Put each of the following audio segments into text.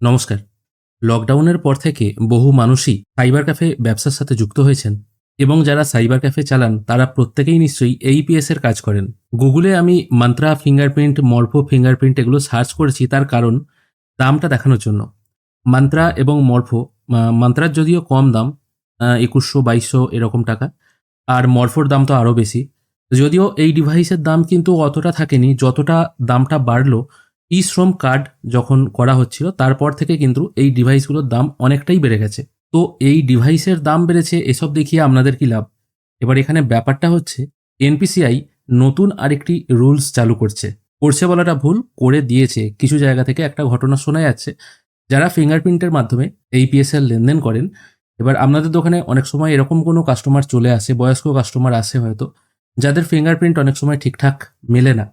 নমস্কার। লকডাউনের পর থেকে বহু মানুষই সাইবার ক্যাফে ব্যবসার সাথে যুক্ত হয়েছেন এবং যারা সাইবার ক্যাফে চালান, তারা প্রত্যেকেই নিশ্চয়ই এইপিএস এর কাজ করেন। গুগলে আমি মান্ত্রা ফিঙ্গারপ্রিন্ট, মর্ফো ফিঙ্গারপ্রিন্ট এগুলো সার্চ করেছি, তার কারণ দামটা দেখানোর জন্য। মান্ত্রা এবং মর্ফো মান্ত্রার যদিও কম দাম একুশশো, বাইশশো এরকম টাকা, আর মর্ফোর দাম তো আরও বেশি। যদিও এই ডিভাইসের দাম কিন্তু অতটা থাকেনি, যতটা দামটা বাড়লো ই শ্রম কার্ড যখন করা হচ্ছিল, তারপর থেকে কিন্তু এই ডিভাইসগুলোর দাম অনেকটাই বেড়ে গেছে। তো এই ডিভাইসের দাম বেড়েছে, এসব দেখিয়ে আপনাদের কি লাভ? এবার এখানে ব্যাপারটা হচ্ছে এনপিসিআই নতুন আরেকটি রুলস চালু করছে। করছে বলাটা ভুল, করে দিয়েছে। কিছু জায়গা থেকে একটা ঘটনা শোনা যাচ্ছে। যারা ফিঙ্গারপ্রিন্টের মাধ্যমে এই পিএসএল লেনদেন করেন, এবার আপনাদের দোকানে অনেক সময় এরকম কোনো কাস্টমার চলে আসে, বয়স্ক কাস্টমার আসে হয়তো, যাদের ফিঙ্গারপ্রিন্ট অনেক সময় ঠিকঠাক মেলে না।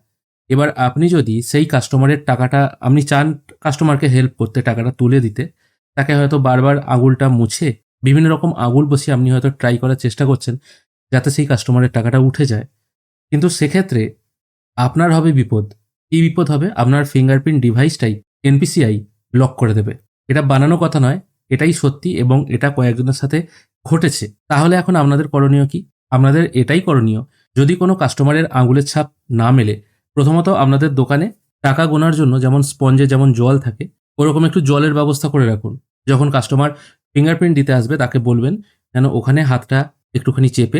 এবার আপনি যদি সেই কাস্টমারের টাকাটা, আপনি চান কাস্টমারকে হেল্প করতে, টাকাটা তুলে দিতে, তাকে হয়তো বারবার আঙুলটা মুছে, বিভিন্ন রকম আঙুল বসিয়ে আপনি হয়তো ট্রাই করার চেষ্টা করছেন, যাতে সেই কাস্টমারের টাকাটা উঠে যায়। কিন্তু সেক্ষেত্রে আপনার হবে বিপদ। এই বিপদ হবে? আপনার ফিঙ্গারপ্রিন্ট ডিভাইসটাই এনপিসিআই লক করে দেবে। এটা বানানো কথা নয়, এটাই সত্যি এবং এটা কয়েকজনের সাথে ঘটেছে। তাহলে এখন আপনাদের করণীয় কি? আপনাদের এটাই করণীয়, যদি কোনো কাস্টমারের আঙুলের ছাপ না মেলে প্রথমত আপনাদের দোকানে টাকা গোনার জন্য যেমন স্পঞ্জে যেমন জল থাকে, ওরকম একটু জলের ব্যবস্থা করে রাখুন। যখন কাস্টমার ফিঙ্গারপ্রিন্ট দিতে আসবে, তাকে বলবেন যেন ওখানে হাতটা একটুখানি চেপে,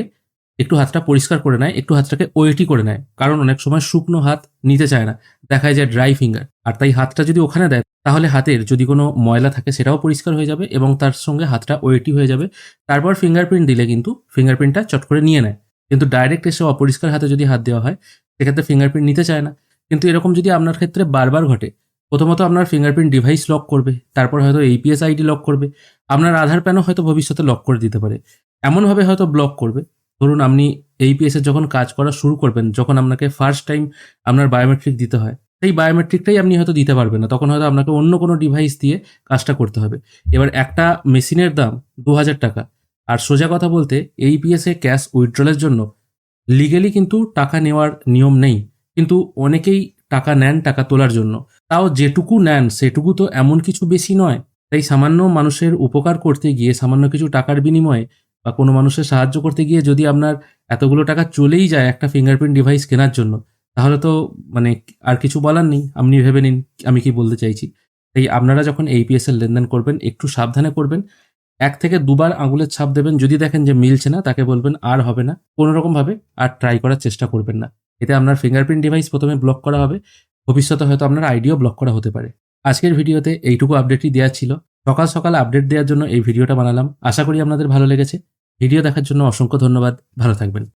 একটু হাতটা পরিষ্কার করে নেয়, একটু হাতটাকে ওয়েটি করে নেয়। কারণ অনেক সময় শুকনো হাত নিতে চায় না, দেখায় যায় ড্রাই ফিঙ্গার আর তাই হাতটা যদি ওখানে দেয়, তাহলে হাতের যদি কোনো ময়লা থাকে, সেটাও পরিষ্কার হয়ে যাবে এবং তার সঙ্গে হাতটা ওয়েটি হয়ে যাবে। তারপর ফিঙ্গারপ্রিন্ট দিলে কিন্তু ফিঙ্গারপ্রিন্টটা চট করে নিয়ে নেয়। কিন্তু ডাইরেক্ট এসে অপরিষ্কার হাতে যদি হাত দেওয়া হয়, সেক্ষেত্রে ফিঙ্গারপ্রিন্ট নিতে চায় না। কিন্তু এরকম যদি আপনার ক্ষেত্রে বারবার ঘটে, প্রথমত আপনার ফিঙ্গারপ্রিন্ট ডিভাইস লক করবে, তারপর হয়তো এইপিএস আইডি লক করবে, আপনার আধার প্যানও হয়তো ভবিষ্যতে লক করে দিতে পারে। এমনভাবে হয়তো ব্লক করবে। ধরুন আপনি এইপিএস যখন কাজ করা শুরু করবেন, যখন আপনাকে ফার্স্ট টাইম আপনার বায়োমেট্রিক দিতে হয়, সেই বায়োমেট্রিকটাই আপনি হয়তো দিতে পারবেন না। তখন হয়তো আপনাকে অন্য কোনো ডিভাইস দিয়ে কাজটা করতে হবে। এবার একটা মেশিনের দাম দু হাজার টাকা। আর সোজা কথা বলতে এইপিএস এ ক্যাশ উইথড্রলের জন্য লিগেলি কিন্তু টাকা নেওয়ার নিয়ম নেই। কিন্তু অনেকেই টাকা নেন টাকা তোলার জন্য। তাও যেটুকু নেন, সেটুকু তো এমন কিছু বেশি নয়। তাই সামান্য মানুষের উপকার করতে গিয়ে, সামান্য কিছু টাকার বিনিময়ে বা কোনো মানুষের সাহায্য করতে গিয়ে যদি আপনার এতগুলো টাকা চলেই যায় একটা ফিঙ্গারপ্রিন্ট ডিভাইস কেনার জন্য, তাহলে তো মানে আর কিছু বলার নেই। আপনি ভেবে নিন, আমি কি বলতে চাইছি? তাই আপনারা যখন এইপিএস এর লেনদেন করবেন, একটু সাবধানে করবেন। এক থেকে দুবার আঙুলের ছাপ দেবেন, যদি দেখেন যে মিলছে না, তাকে বলবেন, আর হবে না। কোনো রকমভাবে আর ট্রাই করার চেষ্টা করবেন না। এতে আপনার ফিঙ্গারপ্রিন্ট ডিভাইস প্রথমে ব্লক করা হবে। ভবিষ্যতে হয়তো আপনার আইডিও ব্লক করা হতে পারে। আজকের ভিডিওতে এইটুকু আপডেটই দেওয়া ছিল। সকাল সকাল আপডেট দেওয়ার জন্য এই ভিডিওটা বানালাম। আশা করি আপনাদের ভালো লেগেছে। ভিডিও দেখার জন্য অসংখ্য ধন্যবাদ। ভালো থাকবেন।